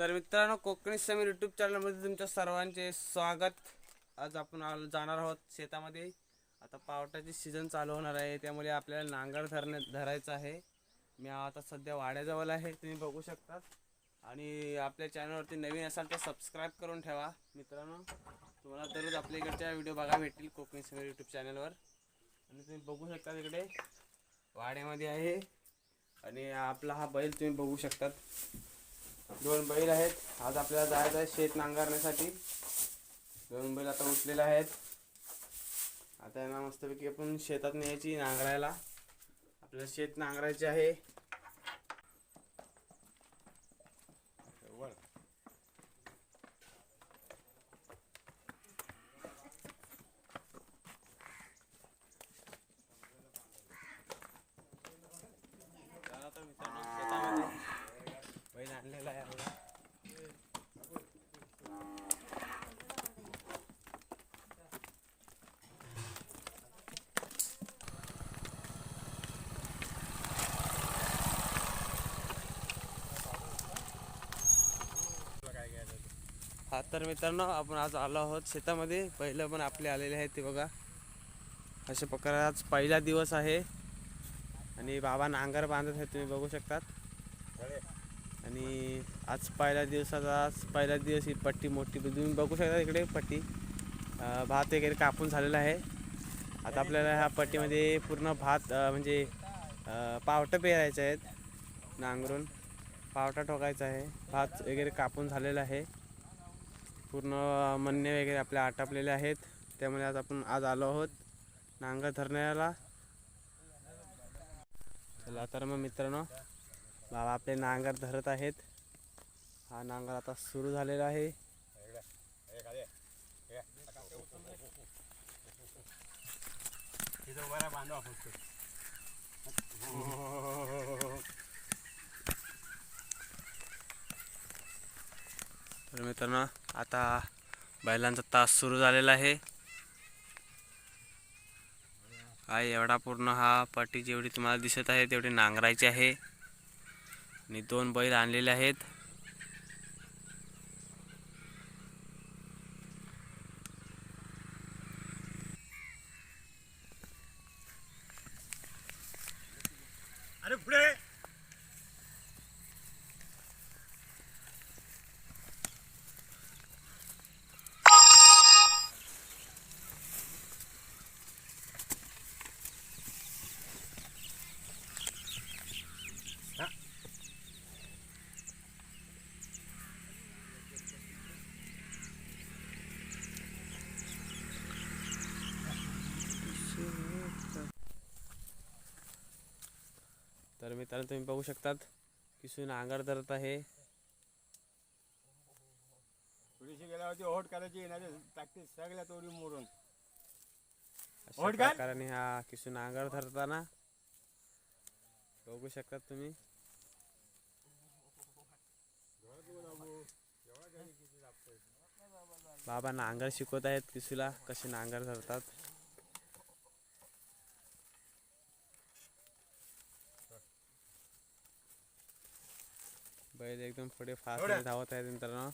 तर मित्रांनो कोकणी समीर यूट्यूब चॅनलमध्ये तुमच्या सर्वांचे स्वागत. आज आपण जाणार आहोत शेतामध्ये. आता पावटाची सीझन चालू होणार आहे. त्यामुळे आपल्याला नांगर धरणे धरायचं आहे. मी आता सध्या वाड्याजवळ आहे. तुम्ही बघू शकतात. आणि आपल्या चॅनलवरती नवीन असाल तर सबस्क्राईब करून ठेवा. मित्रांनो तुम्हाला दररोज आपल्या इकडच्या व्हिडिओ बघा भेटतील कोकणी समीर यूट्यूब चॅनलवर आणि तुम्ही बघू शकता तिकडे. वाड्यामध्ये आहे. आणि आपला हा बैल तुम्ही बघू शकतात. दोन बैल आहेत. आज आपल्याला जायचं आहे शेत नांगरण्यासाठी. दोन बैल आता उठलेले आहेत. आता यांना मस्तपैकी आपण शेतात न्यायची नांगरायला. आपल्याला शेत नांगरायचे आहे चला आता मित्रांनो, शेतामध्ये बैल आणलेला आहे आपला हा तर मित्रांनो आपण आज आलो आहोत शेतामध्ये. पहिलं पण आपले आलेले आहेत ते बघा. अशा प्रकारे आज पहिला दिवस आहे. आणि बाबा नांगर बांधत आहेत तुम्ही बघू शकतात. आणि आज पहिल्या दिवसाचा आज पहिला दिवस ही पट्टी मोठी. तुम्ही बघू शकता इकडे पट्टी. भात वगैरे कापून झालेला आहे. आता आपल्याला ह्या पट्टीमध्ये पूर्ण भात म्हणजे पावटं पेरायचे आहेत. नांगरून पावटा ठोकायचा आहे. भात वगैरे कापून झालेला आहे. पूर्ण मन्ने वगैरे आपले आटापलेले आहेत. त्यामुळे आज आपण आज आलो आहोत नांगर धरण्याला. चला तर मग मित्रांनो बाबा आपले नांगर धरत आहेत. हा नांगर आता सुरू झालेला आहे. तर मित्रांनो आता बैलांचा तास सुरू झालेला आहे. हा एवढा पूर्ण हा पट्टी जेवढी तुम्हाला दिसत आहे तेवढी नांगरायची आहे. आणि दोन बैल आणलेले आहेत. तर मित्रांनो तुम्ही बघू शकतात किसून नांगर धरत आहे. थोडीशी गेल्यावरती करायची टाकते सगळ्या तोडी मोडून. अशा ओढ घाल. प्रकाराने हा किसून नांगर धरताना बघू शकतात तुम्ही. बाबा नांगर शिकवत आहेत किसूला कसे नांगर धरतात. बैल एकदम पुढे फास्ट? धावत आहेत मित्रांनो.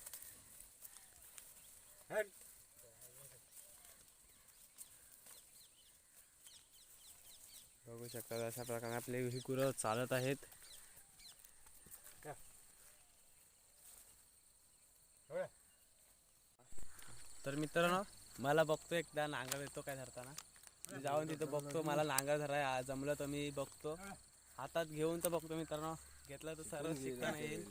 बघू शकतात अशा प्रकारे आपले ही गुरं चालत आहेत? तर मित्रांनो मला बघतो एकदा नांगर येतो काय धरताना. मी जाऊन तिथं बघतो मला नांगर धराय जमलं तर मी बघतो. हातात घेऊन तर बघतो मित्रांनो. घेतलं तर सर्व शिकता येईल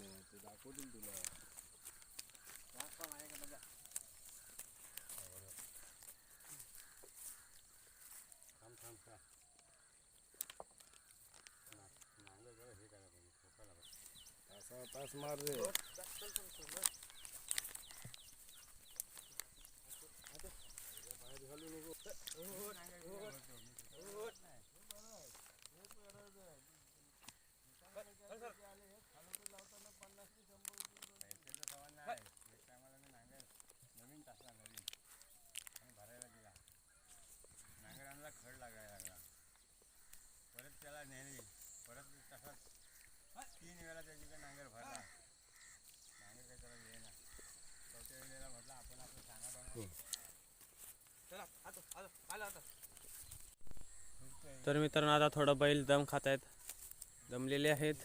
तास मार रे तीन वेळा त्याची तर मित्रांनो आता थोडं बैल दम खात आहेत दमलेले आहेत.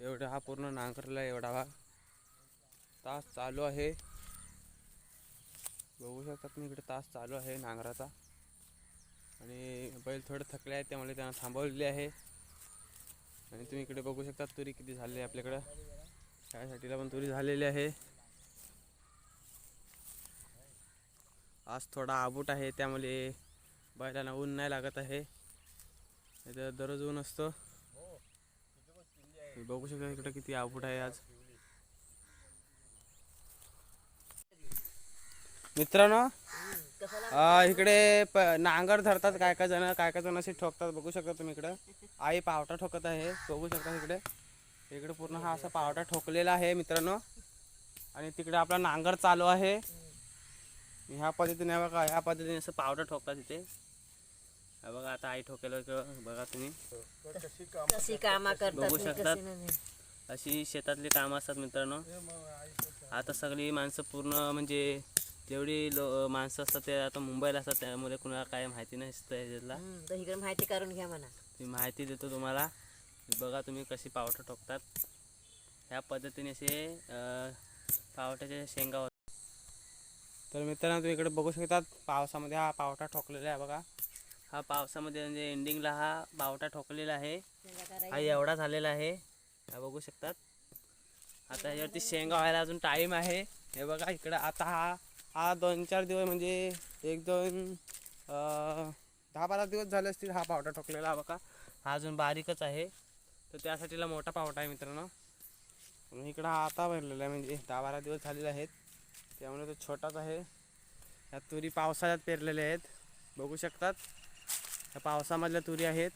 एवढा हा पूर्ण नांगरला एवढा भाग तास चालू आहे. बघू शकतात मी इकडे तास चालू आहे नांगराचा. आणि बैल थोडं थकले आहेत त्यामुळे त्यांना थांबवलेले आहे. आणि तुम्ही इकडे बघू शकता तुरी किती झालेली आहे आपल्याकडं. त्यासाठीला पण तुरी झालेली आहे. आज थोडा आबूट आहे त्यामुळे बैलांना ऊन नाही लागत आहे. तर दररोज ऊन असतो. बघू शकता इकडे किती आबूट आहे आज. मित्रांनो इकडे प नांगर धरतात काय काय जण काय काय जण असे ठोकतात. बघू शकता तुम्ही इकडं. आई पावटा ठोकत आहे. बघू शकता इकडे. इकडे पूर्ण हा असा पावटा ठोकलेला आहे मित्रांनो. आणि तिकडे आपला नांगर चालू आहे. ह्या पद्धतीने बघा ह्या पद्धतीने असं पावटा ठोकतात तिथे बघा आता आई ठोकेल बघा तुम्ही. कशी काम बघू शकतात. नाही. अशी शेतातली कामं असतात मित्रांनो. आता सगळी माणसं पूर्ण म्हणजे जेवढी लो माणसं असतात ते आता मुंबईला असतात त्यामुळे कुणाला काय माहिती इकडे माहिती करून घ्या म्हणा. ती माहिती देतो तुम्हाला. बघा तुम्ही कशी पावडर ठोकतात. ह्या पद्धतीने असे पावट्याच्या शेंगा होतात. तर मित्रांनो तुम्ही इकडे बघू शकतात पावसामध्ये हा पावटा ठोकलेला आहे बघा. हा पावसामध्ये म्हणजे एंडिंगला हा पावटा ठोकलेला आहे. हा एवढा झालेला आहे. हा बघू शकतात. आता याच्यावरती शेंगा व्हायला अजून टाईम आहे. हे बघा इकडं आता हा हा दोन चार दिवस म्हणजे एक दोन दहा बारा दिवस झाले असतील हा पावटा ठोकलेला हा बघा. हा अजून बारीकच आहे. तर त्यासाठीला मोठा पावटा आहे मित्रांनो. इकडं हा आता भरलेला आहे म्हणजे दहा बारा दिवस झालेले आहेत. त्यामुळे तो छोटाच आहे. ह्या तुरी पावसाळ्यात पेरलेल्या आहेत. बघू शकतात. ह्या पावसामधल्या तुरी आहेत.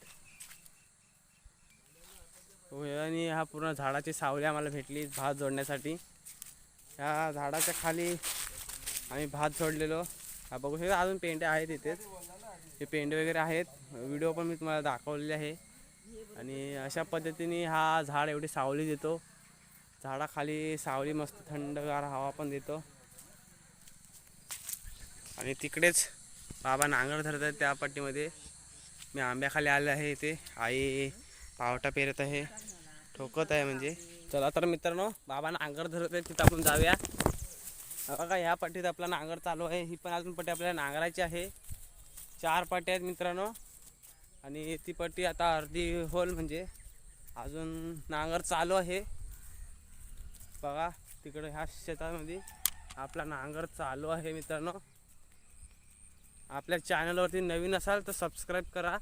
आणि हा पूर्ण झाडाची सावली आम्हाला भेटली भात जोडण्यासाठी. ह्या झाडाच्या खाली आम्ही भात जोडलेलो. हा बघू शकता अजून पेंडे आहेत इथेच. हे पेंडे वगैरे आहेत. व्हिडिओ पण मी तुम्हाला दाखवलेले आहे. आणि अशा पद्धतीने हा झाड एवढी सावली देतो. झाडाखाली सावली मस्त थंडगार हवा पण देतो. आणि तिकडेच बाबा नांगर धरत आहेत त्या पट्टीमध्ये. मी आंब्याखाली आले आहे इथे. आई पावटा पेरत आहे. ठोकत आहे म्हणजे. चला तर मित्रांनो बाबा नांगर धरत आहे तिथं आपण जाऊया. बघा ह्या पट्टीत आपला नांगर चालू आहे. ही पण अजून पट्टी आपल्याला नांगरायची आहे. चार पट्टी आहेत मित्रांनो. आणि ती पट्टी आता अर्धी होल म्हणजे अजून नांगर चालू आहे. बघा तिकडं ह्या शेतामध्ये आपला नांगर चालू आहे मित्रांनो. आपल्या चॅनलवरती नवीन असाल तर सबस्क्राईब करा.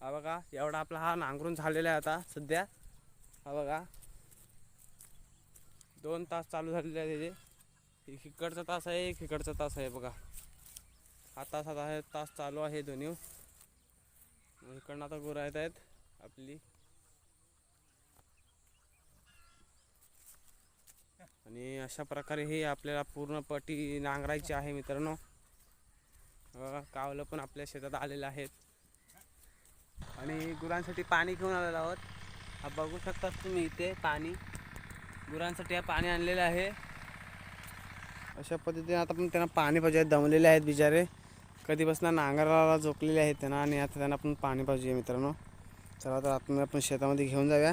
हा बघा एवढा आपला हा नांगरून झालेला आहे आता सध्या. हा बघा. दोन तास चालू झालेले आहे त्याचे एक इकडचा तास आहे एक इकडचा तास आहे बघा. हा तास आता आहे तास चालू आहे दोन्ही. इकडनं आता गुरं येत आहेत आपली. आणि अशा प्रकारे हे आपल्याला पूर्ण पटी नांगरायची आहे मित्रांनो. कावलं पण आपल्या शेतात आलेले आहेत आणि गुरांसाठी पाणी घेऊन आलेलो आहोत. हा बघू शकतात तुम्ही इथे पाणी. गुरांसाठी हा पाणी आणलेलं आहे. अशा पद्धतीने आता पण त्यांना पाणी पाहिजे दमलेले आहेत बिचारे. कधीपासून नांगराला झोपलेले आहेत त्यांना आणि आता त्यांना पण पाणी पाहिजे मित्रांनो. चला तर आपण आपण शेतामध्ये घेऊन जाऊया.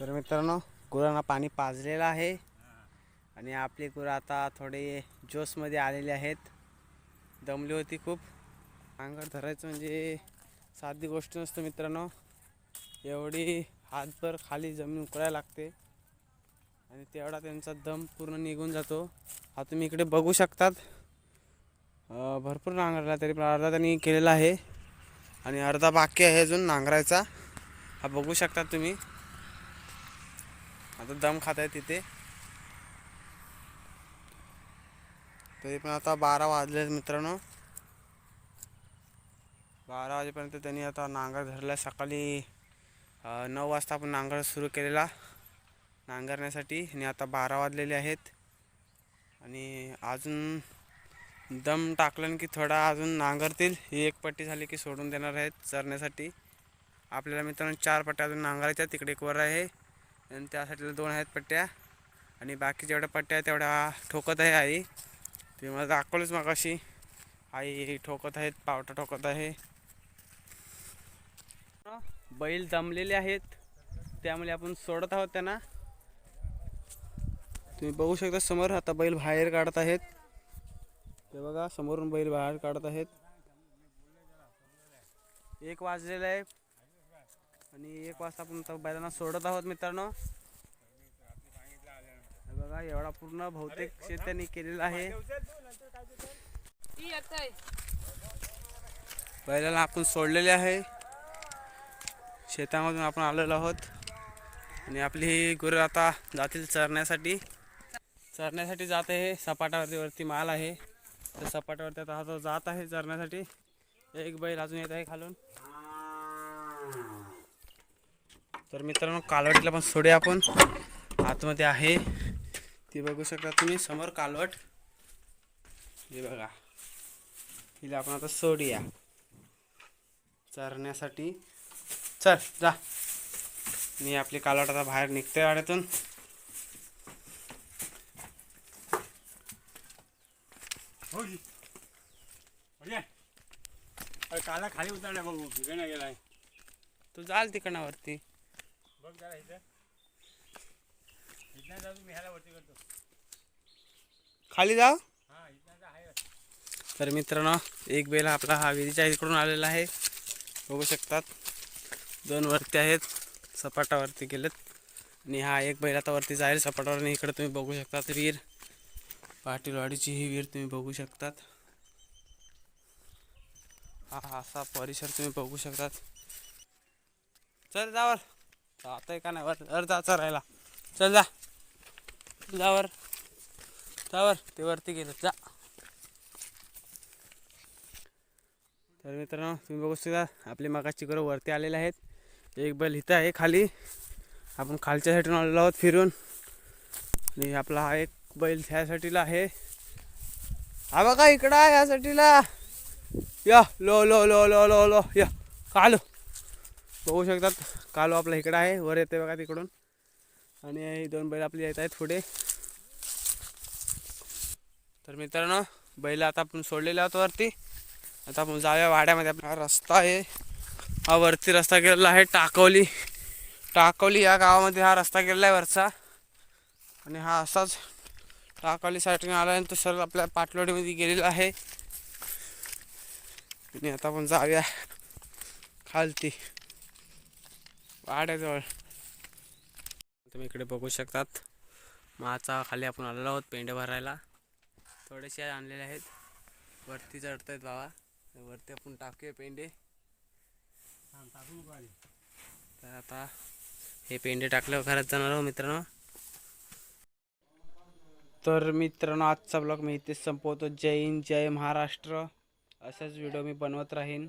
तर मित्रांनो गुरांना पाणी पाजलेलं आहे. आणि आपली गुरं आता थोडे जोशमध्ये आलेले आहेत. दमली होती खूप. अंगावर धरायचं म्हणजे साधी गोष्ट नसतं मित्रांनो. एवढी हातभर खाली जमीन उकळायला लागते. आणि तेवढा त्यांचा दम पूर्ण निघून जातो. हा तुम्ही इकडे बघू शकतात. भरपूर नांगरला तरी पण अर्धा त्यांनी केलेला आहे. आणि अर्धा बाकी आहे अजून नांगरायचा. हा बघू शकतात तुम्ही. आता दम खात आहे तिथे. तरी पण आता बारा वाजले आहेत मित्रांनो. बारा वाजेपर्यंत त्यांनी आता नांगर धरला सकाळी नऊ वाजता आपण नांगर सुरू केलेला. नांगरण्यासाठी आणि आता बारा वाजलेले आहेत. आणि अजून दम टाकलं की थोडा अजून नांगरतील. ही एक पट्टी झाली की सोडून देणार आहेत चरण्यासाठी. आपल्याला मित्रांनो चार पट्ट्या अजून नांगरायच्या तिकडे एक वर आहे. आणि त्यासाठी दोन आहेत पट्ट्या. आणि बाकी जेवढ्या पट्ट्या आहेत तेवढ्या ठोकत आहे आई. ते मला दाखवलंच मग अशी आई ठोकत आहेत पावटा ठोकत आहे. बैल जमलेले आहेत. त्यामुळे आपण सोडत आहोत त्यांना. तुम्ही बघू शकता समोर आता बैल बाहेर काढत आहेत. ते बघा समोरून बैल बाहेर काढत आहेत. एक वाजलेलं आहे. आणि एक वाजता आपण बैलांना सोडत आहोत मित्रांनो. एवढा पूर्ण बहुतेक शेत त्यांनी केलेला आहे. बैलाला आपण सोडलेले आहे. शेतामधून आपण आलेलो आहोत. आणि आपली ही गुरं आता जातील चरण्यासाठी. चरण्यासाठी जात आहे. सपाटावरती वरती माल आहे. तर सपाटावरती आता हा जो जात आहे चरण्यासाठी एक बैल अजून येत आहे खालून. तर मित्रांनो कालवडीला पण सोडूया आपण. आतमध्ये आहे. ती बघू शकता तुम्ही समोर कालवट. हे बघा. हिला आपण आता सोडूया. चरण्यासाठी. चल जा. मी आपली कालवट आता बाहेर निघते वाड्यातून हो काला खाली उतरला बघू. नाही गेलाय. तू जाल तिकडण्यावरती बघ जरा इथं इथं जाऊ मी ह्याला वरती करतो खाली जा. तर मित्रांनो एक बैल आपला हा विहिरीच्या इकडून आलेला आहे. बघू शकतात दोन वरती आहेत सपाटावरती गेलेत. आणि हा एक बैल आता वरती जाईल सपाटावर आणि इकडे तुम्ही बघू शकतात वीर पाटीलवाडीची ही वीर तुम्ही बघू शकतात. हा हा असा परिसर तुम्ही बघू शकतात. चल जावर आहे का नाही वर? वर जायचं राहिला चल जा. जावर जावर ते वरती गेलं. जा. तर मित्रांनो तुम्ही बघू शकता आपले मगाची गरव वरती आलेले आहेत. एक बैल इथं आहे खाली. आपण खालच्या साईडून आलेलो आहोत फिरून. आणि आपला हा एक बैल ह्यासाठीला आहे. हा बघा इकडं आहे या लो लो लो लो लो लो. या कालो. बघू शकतात कालो आपला इकडं आहे. वर येते बघा तिकडून. आणि दोन बैल आपले येत आहेत पुढे. तर मित्रांनो बैल आता आपण सोडलेले आहोत वरती. आता आपण जाऊया वाड्यामध्ये. आपला रस्ता आहे. हा वरती रस्ता केलेला आहे टाकवली. टाकवली या गावामध्ये हा रस्ता केलेला आहे वरचा. आणि हा असाच टाकवली साईडने आल्यानंतर सर आपल्या पाटलोडीमध्ये गेलेला आहे. आणि आता आपण जाऊया खालती वाड्याजवळ. तुम्ही इकडे बघू शकतात. माचा खाली आपण आलेलो आहोत पेंडे भरायला. थोडेसे आणलेले आहेत. वरती चढत आहेत बाबा वरती आपण टाकूया पेंडे. तर आता हे पेंडे टाकल्यावर घरात जाणार आहोत मित्रांनो. तर मित्रांनो आजचा ब्लॉग मी इथेच संपवतो. जय हिंद जय महाराष्ट्र. असाच व्हिडिओ मी बनवत राहीन.